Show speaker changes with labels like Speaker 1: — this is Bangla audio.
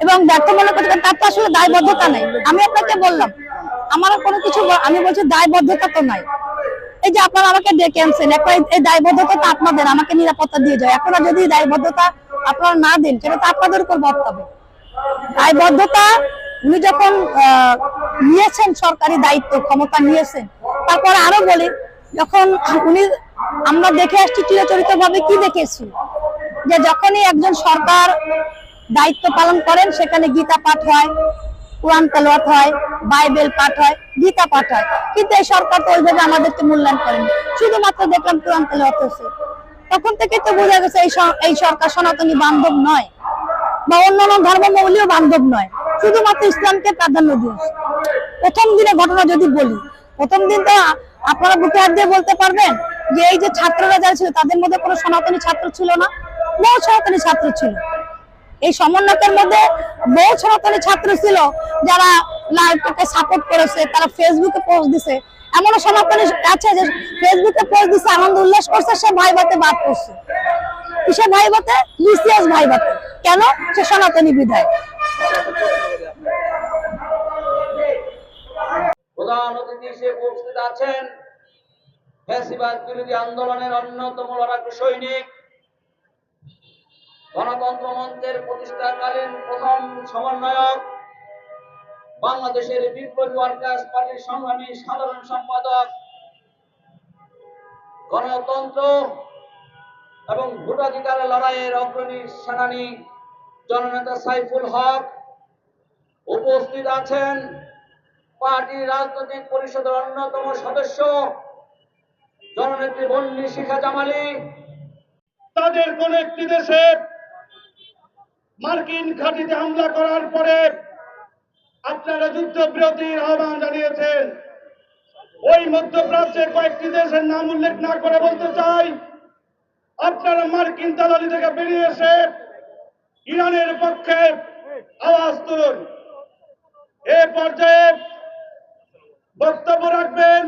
Speaker 1: এবং ব্যর্থ মনে করতে তার তো আসলে দায়বদ্ধতা নেই। আমি আপনাকে বললাম আমার কোনো কিছু আমি বলছি দায়বদ্ধতা তো নাই। এই যে আপনারা আমাকে ডেকে আনছেন এই- দায়বদ্ধতা আপনাদের, আমাকে নিরাপত্তা দিয়ে যায়। এখন যদি দায়বদ্ধতা আপনারা না দেন, সেটা তো আপনাদের উপর বর্তাবে দায়বদ্ধতা উনি যখন নিয়েছেন সরকারি দায়িত্ব, ক্ষমতা নিয়েছেন, তারপরে আরও বলি, যখন উনি, আমরা দেখে আসছি চিরচরিত ভাবে কি দেখেছি? যে যখনই একজন সরকার দায়িত্ব পালন করেন, সেখানে গীতা পাঠ হয়, কোরআন তেলাওয়াত হয়, বাইবেল পাঠ হয়, গীতা পাঠ হয়। কিন্তু এই সরকার তো ওইভাবে আমাদেরকে মূল্যায়ন করেন। শুধুমাত্র দেখলাম কোরআন তেলাওয়াত হচ্ছে তখন থেকে তো বোঝা গেছে এই সরকার সনাতনী বান্ধব নয়, বা অন্যান্য ধর্মমৌলীয় বান্ধব নয়। শুধুমাত্র ইসলামকে প্রাধান্য দিয়েছে। প্রথম দিনে ঘটনা যদি বলি, প্রথম দিন তো আপনারা বুকে হাত দিয়ে বলতে পারবেন যে এই যে ছাত্ররা যারা ছিল, তাদের মধ্যে কোনো সনাতনী ছাত্র ছিল না। বহু সনাতনী ছাত্র ছিল। এই সমন্বয়কের মধ্যে বহু সনাতনী ছাত্র ছিল যারা লাইভটাকে সাপোর্ট করেছে, তারা ফেসবুকে পোস্ট দিছে। এমনও সনাতনী আছে যে ফেসবুকে পোস্ট দিছে, আনন্দ উল্লাস করছে, সে ভাই ভাতে বাদ করছে কিসে ভাই ভাতে লিসিয়াস ভাই ভাতে কেন? সে সনাতনী বিধায়
Speaker 2: আন্দোলনের অন্যতম লড়াকু সৈনিক গণতন্ত্র মঞ্চের প্রতিষ্ঠাকালীন প্রথম সমন্বয়ক বাংলাদেশের বিপ্লবী ওয়ার্কার্স পার্টির সংগ্রামী সাধারণ সম্পাদক, গণতন্ত্র এবং ভোটাধিকার লড়াইয়ের অগ্রণী সেনানী জননেতা সাইফুল হক উপস্থিত আছেন পার্টি রাজনৈতিক পরিষদের অন্যতম সদস্য জননেত্রী বন্নি শিখা জামালি।
Speaker 3: তাদের কোন একটি দেশে মার্কিন ঘাঁটিতে হামলা করার পরে আপনারা যুদ্ধবিরতির আহ্বান জানিয়েছেন। ওই মধ্যপ্রাচ্যের কয়েকটি দেশের নাম উল্লেখ না করে বলতে চাই, আপনারা মার্কিন দালালি থেকে বেরিয়ে এসে ইরানের পক্ষে আওয়াজ তুলুন। এ পর্যায়ে বক্তব্য রাখবেন